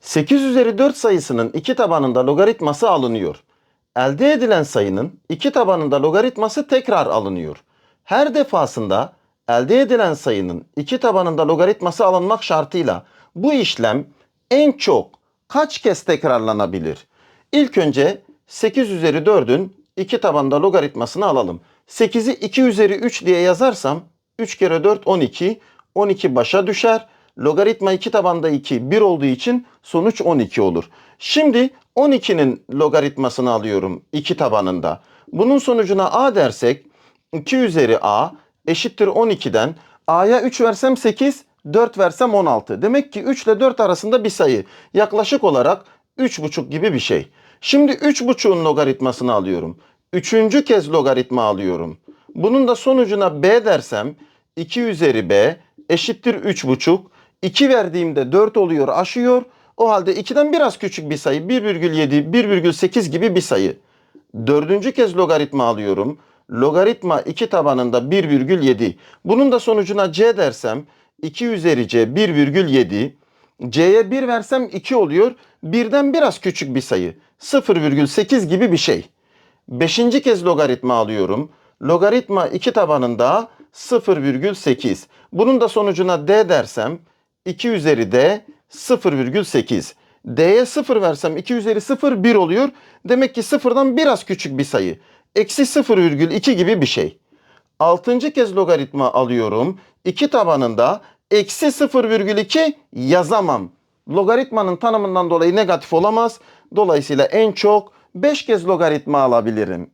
8 üzeri 4 sayısının iki tabanında logaritması alınıyor. Elde edilen sayının iki tabanında logaritması tekrar alınıyor. Her defasında elde edilen sayının iki tabanında logaritması alınmak şartıyla bu işlem en çok kaç kez tekrarlanabilir? İlk önce 8 üzeri 4'ün iki tabanında logaritmasını alalım. 8'i 2 üzeri 3 diye yazarsam 3 kere 4 12. 12 başa düşer. Logaritma 2 tabanda 2 1 olduğu için sonuç 12 olur. Şimdi 12'nin logaritmasını alıyorum 2 tabanında. Bunun sonucuna a dersek 2 üzeri a eşittir 12'den a'ya 3 versem 8 4 versem 16. Demek ki 3 ile 4 arasında bir sayı. Yaklaşık olarak 3,5 gibi bir şey. Şimdi 3,5'un logaritmasını alıyorum. Üçüncü kez logaritma alıyorum. Bunun da sonucuna b dersem 2 üzeri b eşittir 3,5. 2 verdiğimde 4 oluyor aşıyor. O halde 2'den biraz küçük bir sayı 1,7, 1,8 gibi bir sayı. Dördüncü kez logaritma alıyorum. Logaritma 2 tabanında 1,7. Bunun da sonucuna c dersem 2 üzeri c 1,7. c'ye 1 versem 2 oluyor. Birden biraz küçük bir sayı. 0,8 gibi bir şey. Beşinci kez logaritma alıyorum. Logaritma 2 tabanında 0,8. Bunun da sonucuna d dersem 2 üzeri d 0,8. d'ye 0 versem 2 üzeri 0 1 oluyor. Demek ki 0'dan biraz küçük bir sayı. Eksi 0,2 gibi bir şey. Altıncı kez logaritma alıyorum. 2 tabanında eksi 0,2 yazamam. Logaritmanın tanımından dolayı negatif olamaz. Dolayısıyla en çok 5 kez logaritma alabilirim.